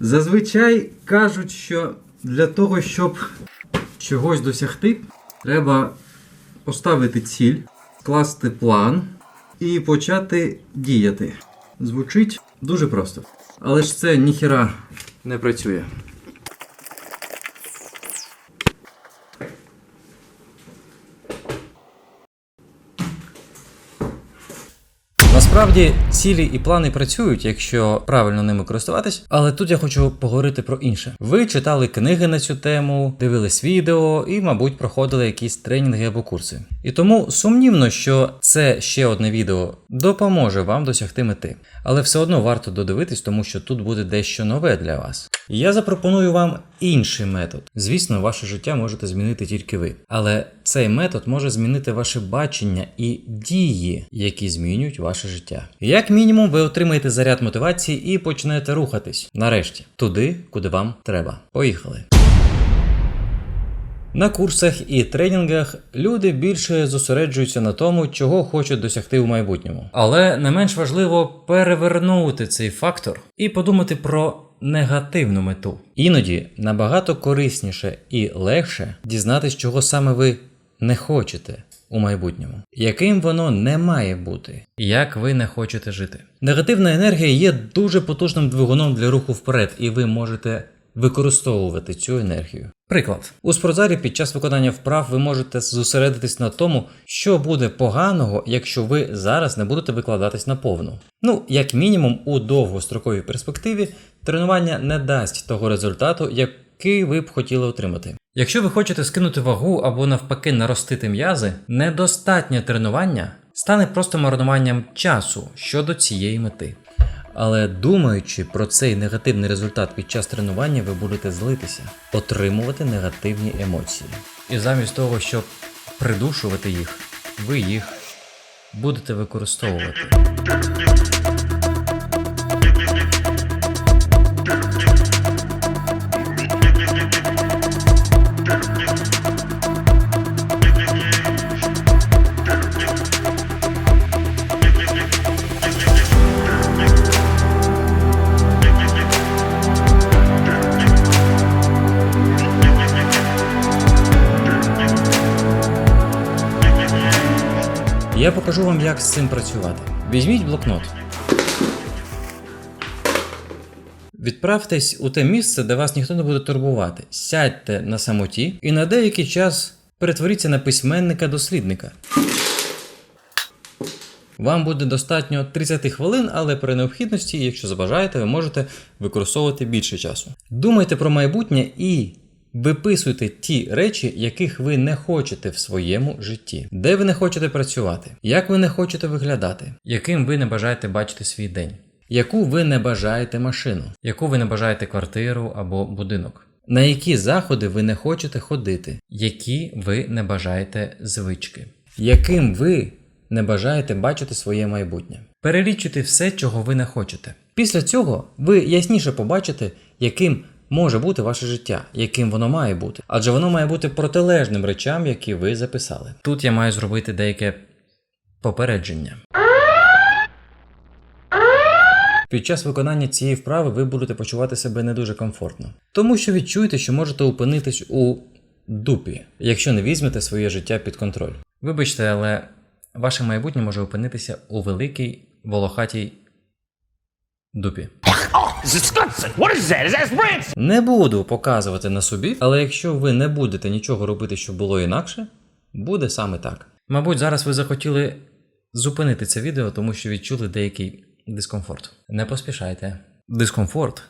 Зазвичай кажуть, що для того, щоб чогось досягти, треба поставити ціль, скласти план і почати діяти. Звучить дуже просто. Але ж це ніхіра не працює. Насправді цілі і плани працюють, якщо правильно ними користуватись. Але тут я хочу поговорити про інше. Ви читали книги на цю тему, дивились відео і, мабуть, проходили якісь тренінги або курси. І тому сумнівно, що це ще одне відео допоможе вам досягти мети. Але все одно варто додивитись, тому що тут буде дещо нове для вас. Я запропоную вам інший метод. Звісно, ваше життя можете змінити тільки ви. Але цей метод може змінити ваше бачення і дії, які змінюють ваше життя. Як мінімум, ви отримаєте заряд мотивації і почнете рухатись. Нарешті, туди, куди вам треба. Поїхали. На курсах і тренінгах люди більше зосереджуються на тому, чого хочуть досягти в майбутньому. Але не менш важливо перевернути цей фактор і подумати про негативну мету. Іноді набагато корисніше і легше дізнатись, чого саме ви не хочете. У майбутньому, яким воно не має бути, як ви не хочете жити. Негативна енергія є дуже потужним двигуном для руху вперед, і ви можете використовувати цю енергію. Приклад, у спортзалі під час виконання вправ ви можете зосередитись на тому, що буде поганого, якщо ви зараз не будете викладатись на повну. Ну, як мінімум, у довгостроковій перспективі тренування не дасть того результату, який ви б хотіли отримати. Якщо ви хочете скинути вагу або навпаки наростити м'язи, недостатнє тренування стане просто марнуванням часу щодо цієї мети. Але думаючи про цей негативний результат під час тренування, ви будете злитися, отримувати негативні емоції. І замість того, щоб придушувати їх, ви їх будете використовувати. Я покажу вам, як з цим працювати. Візьміть блокнот. Відправтесь у те місце, де вас ніхто не буде турбувати. Сядьте на самоті і на деякий час перетворіться на письменника-дослідника. Вам буде достатньо 30 хвилин, але при необхідності, якщо забажаєте, ви можете використовувати більше часу. Думайте про майбутнє і виписуйте ті речі, яких ви не хочете в своєму житті, де ви не хочете працювати, як ви не хочете виглядати, яким ви не бажаєте бачити свій день, яку ви не бажаєте машину, яку ви не бажаєте квартиру або будинок. На які заходи ви не хочете ходити, які ви не бажаєте звички, яким ви не бажаєте бачити своє майбутнє. Перелічуйте все, чого ви не хочете. Після цього ви ясніше побачите, яким може бути ваше життя, яким воно має бути. Адже воно має бути протилежним речам, які ви записали. Тут я маю зробити деяке попередження. Під час виконання цієї вправи ви будете почувати себе не дуже комфортно, тому що відчуєте, що можете опинитись у дупі, якщо не візьмете своє життя під контроль. Вибачте, але ваше майбутнє може опинитися у великій волохатій дупі. Rancid? Не буду показувати на собі, але якщо ви не будете нічого робити, щоб було інакше, буде саме так. Мабуть, зараз ви захотіли зупинити це відео, тому що відчули деякий дискомфорт. Не поспішайте. Дискомфорт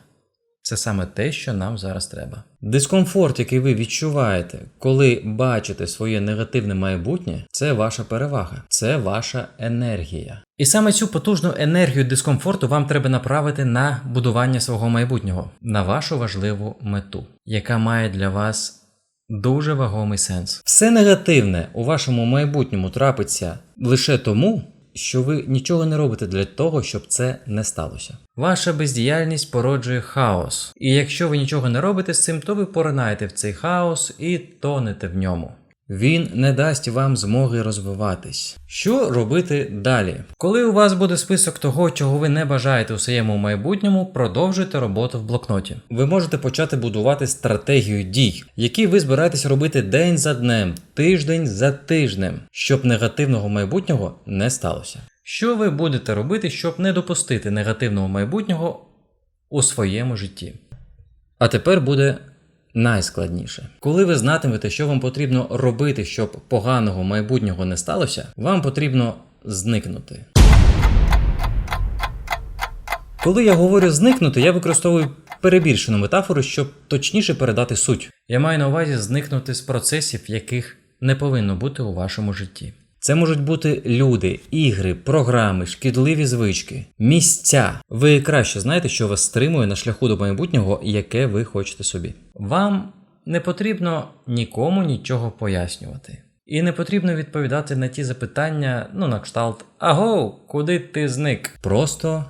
це саме те, що нам зараз треба. Дискомфорт, який ви відчуваєте, коли бачите своє негативне майбутнє, це ваша перевага, це ваша енергія. І саме цю потужну енергію дискомфорту вам треба направити на будування свого майбутнього, на вашу важливу мету, яка має для вас дуже вагомий сенс. Все негативне у вашому майбутньому трапиться лише тому, що ви нічого не робите для того, щоб це не сталося. Ваша бездіяльність породжує хаос. І якщо ви нічого не робите з цим, то ви поринаєте в цей хаос і тонете в ньому. Він не дасть вам змоги розвиватись. Що робити далі? Коли у вас буде список того, чого ви не бажаєте у своєму майбутньому, продовжуйте роботу в блокноті. Ви можете почати будувати стратегію дій, які ви збираєтесь робити день за днем, тиждень за тижнем, щоб негативного майбутнього не сталося. Що ви будете робити, щоб не допустити негативного майбутнього у своєму житті? А тепер буде найскладніше. Коли ви знатимете, що вам потрібно робити, щоб поганого майбутнього не сталося, вам потрібно зникнути. Коли я говорю зникнути, я використовую перебільшену метафору, щоб точніше передати суть. Я маю на увазі зникнути з процесів, яких не повинно бути у вашому житті. Це можуть бути люди, ігри, програми, шкідливі звички, місця. Ви краще знаєте, що вас стримує на шляху до майбутнього, яке ви хочете собі. Вам не потрібно нікому нічого пояснювати. І не потрібно відповідати на ті запитання, ну на кшталт Аго, куди ти зник? Просто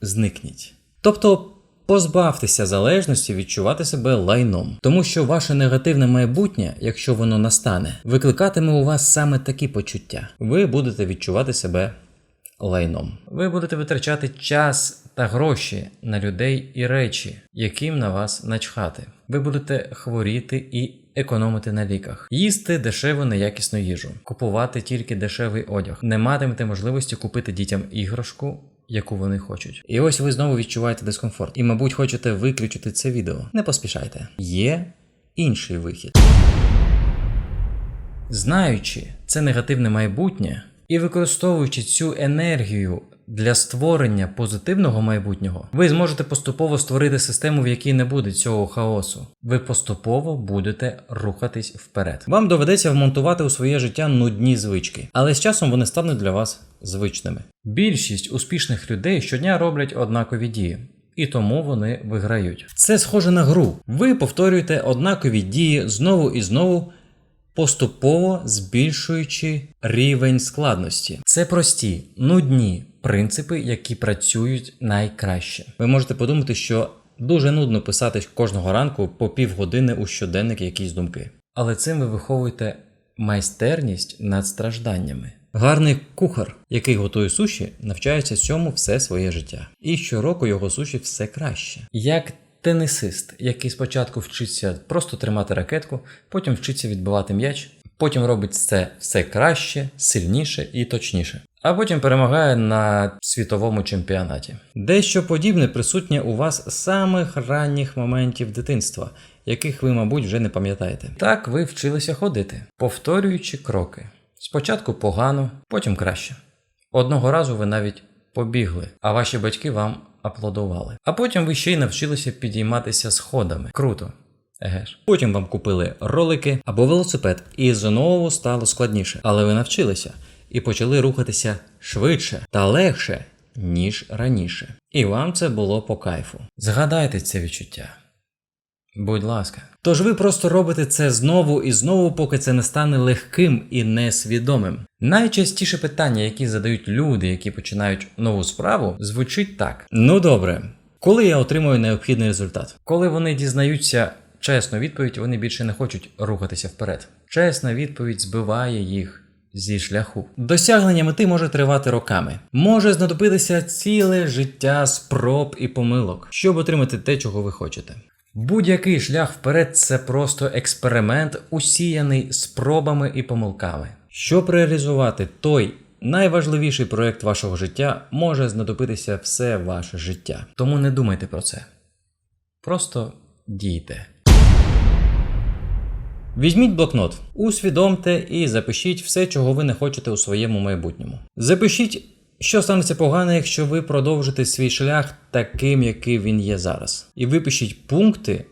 зникніть. Тобто позбавтеся залежності відчувати себе лайном, тому що ваше негативне майбутнє, якщо воно настане, викликатиме у вас саме такі почуття. Ви будете відчувати себе лайном. Ви будете витрачати час та гроші на людей і речі, яким на вас начхати. Ви будете хворіти і економити на ліках, їсти дешеву неякісну їжу, купувати тільки дешевий одяг, не матимете можливості купити дітям іграшку. Яку вони хочуть. І ось ви знову відчуваєте дискомфорт. І, мабуть, хочете виключити це відео. Не поспішайте. Є інший вихід. Знаючи це негативне майбутнє і використовуючи цю енергію для створення позитивного майбутнього, ви зможете поступово створити систему, в якій не буде цього хаосу. Ви поступово будете рухатись вперед. Вам доведеться вмонтувати у своє життя нудні звички, але з часом вони стануть для вас звичними. Більшість успішних людей щодня роблять однакові дії. І тому вони виграють. Це схоже на гру. Ви повторюєте однакові дії знову і знову, поступово збільшуючи рівень складності. Це прості, нудні принципи, які працюють найкраще. Ви можете подумати, що дуже нудно писати кожного ранку по півгодини у щоденник якісь думки. Але цим ви виховуєте майстерність над стражданнями. Гарний кухар, який готує суші, навчається цьому все своє життя. І щороку його суші все краще. Як тенісист, який спочатку вчиться просто тримати ракетку, потім вчиться відбивати м'яч, потім робить це все краще, сильніше і точніше. А потім перемагає на світовому чемпіонаті. Дещо подібне присутнє у вас з самих ранніх моментів дитинства, яких ви, мабуть, вже не пам'ятаєте. Так ви вчилися ходити, повторюючи кроки. Спочатку погано, потім краще. Одного разу ви навіть побігли, а ваші батьки вам аплодували. А потім ви ще й навчилися підійматися сходами. Круто. Еге ж. Потім вам купили ролики або велосипед, і знову стало складніше. Але ви навчилися і почали рухатися швидше та легше, ніж раніше. І вам це було по кайфу. Згадайте це відчуття. Будь ласка. Тож ви просто робите це знову і знову, поки це не стане легким і несвідомим. Найчастіше питання, які задають люди, які починають нову справу, звучить так: Ну добре, коли я отримую необхідний результат? Коли вони дізнаються чесну відповідь, вони більше не хочуть рухатися вперед. Чесна відповідь збиває їх. Зі шляху досягнення мети може тривати роками, може знадобитися ціле життя спроб і помилок, щоб отримати те, чого ви хочете. Будь-який шлях вперед це просто експеримент, усіяний спробами і помилками. Щоб реалізувати той найважливіший проект вашого життя, може знадобитися все ваше життя. Тому не думайте про це. Просто дійте. Візьміть блокнот, усвідомте і запишіть все, чого ви не хочете у своєму майбутньому. Запишіть, що станеться погано, якщо ви продовжите свій шлях таким, який він є зараз. І випишіть пункти,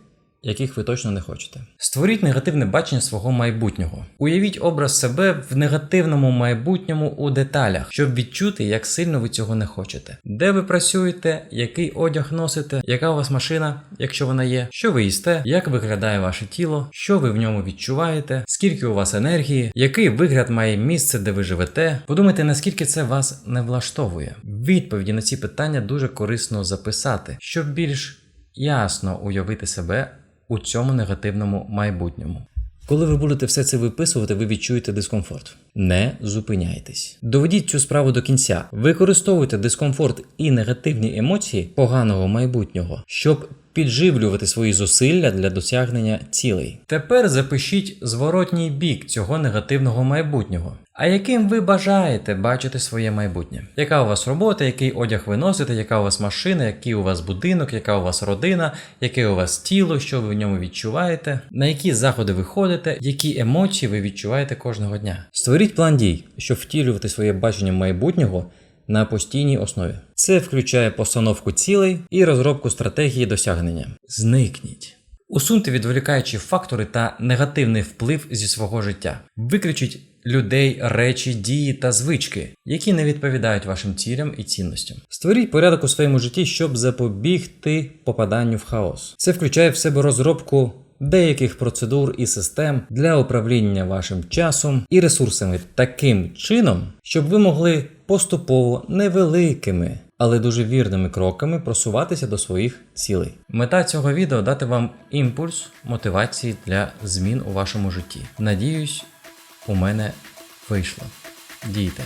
яких ви точно не хочете. Створіть негативне бачення свого майбутнього. Уявіть образ себе в негативному майбутньому у деталях, щоб відчути, як сильно ви цього не хочете. Де ви працюєте, який одяг носите, яка у вас машина, якщо вона є, що ви їсте, як виглядає ваше тіло, що ви в ньому відчуваєте, скільки у вас енергії, який вигляд має місце, де ви живете. Подумайте, наскільки це вас не влаштовує. Відповіді на ці питання дуже корисно записати, щоб більш ясно уявити себе у цьому негативному майбутньому. Коли ви будете все це виписувати, ви відчуєте дискомфорт. Не зупиняйтесь. Доведіть цю справу до кінця. Використовуйте дискомфорт і негативні емоції поганого майбутнього, щоб підживлювати свої зусилля для досягнення цілей. Тепер запишіть зворотній бік цього негативного майбутнього. А яким ви бажаєте бачити своє майбутнє? Яка у вас робота, який одяг ви носите, яка у вас машина, який у вас будинок, яка у вас родина, яке у вас тіло, що ви в ньому відчуваєте, на які заходи ви ходите, які емоції ви відчуваєте кожного дня? Створіть план дій, щоб втілювати своє бачення майбутнього на постійній основі. Це включає постановку цілей і розробку стратегії досягнення. Зникніть. Усуньте відволікаючі фактори та негативний вплив зі свого життя. Виключіть людей, речі, дії та звички, які не відповідають вашим цілям і цінностям. Створіть порядок у своєму житті, щоб запобігти попаданню в хаос. Це включає в себе розробку деяких процедур і систем для управління вашим часом і ресурсами таким чином, щоб ви могли поступово невеликими, але дуже вірними кроками просуватися до своїх цілей. Мета цього відео дати вам імпульс мотивації для змін у вашому житті. Надіюсь, у мене вийшло. Дійте.